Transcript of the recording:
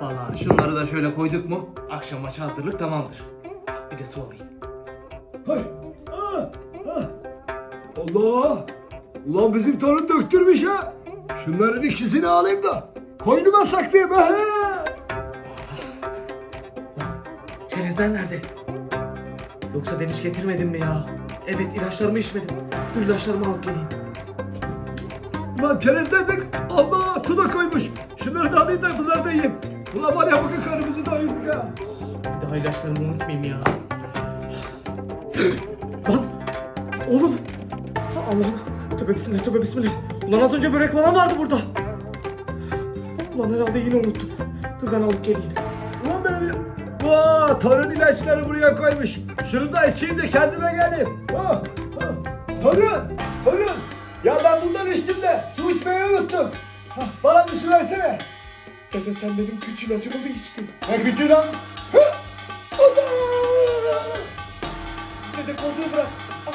Hoppala şunları da şöyle koyduk mu akşam maça hazırlık tamamdır. Bir de su alayım. Hay. Ah, ah. Allah. Ulan bizim torun döktürmüş ha. Şunların ikisini alayım da. Koynuma saklayayım ha. Çerezler nerede? Yoksa ben hiç getirmedim mi ya? Evet ilaçlarımı içmedim. Dur ilaçlarımı alıp geleyim. Ulan çerezlerden Allah su da koymuş. Şunları da alayım da bunları da yiyeyim. Ulan var ya bugün karnımızı doyurduk ha. Bir daha ilaçlarımı unutmayayım ya. Lan oğlum. Ha, Allah'ım. Tövbe bismillah tövbe bismillah. Ulan az önce börek falan vardı burada. Ulan herhalde yine unuttum. Dur ben alıp geleyim. Ulan benim Vaa torun ilaçları buraya koymuş. Şunu da içeyim de kendime geleyim. Ha, ha. Torun, torun. Ya ben bundan içtim de su içmeyi unuttum. Ha, bana bir su versene. Dede sen benim güç ilacımı mı içtin? Ne gücü lan? Hı! Dede koltuğu bırak. Ah.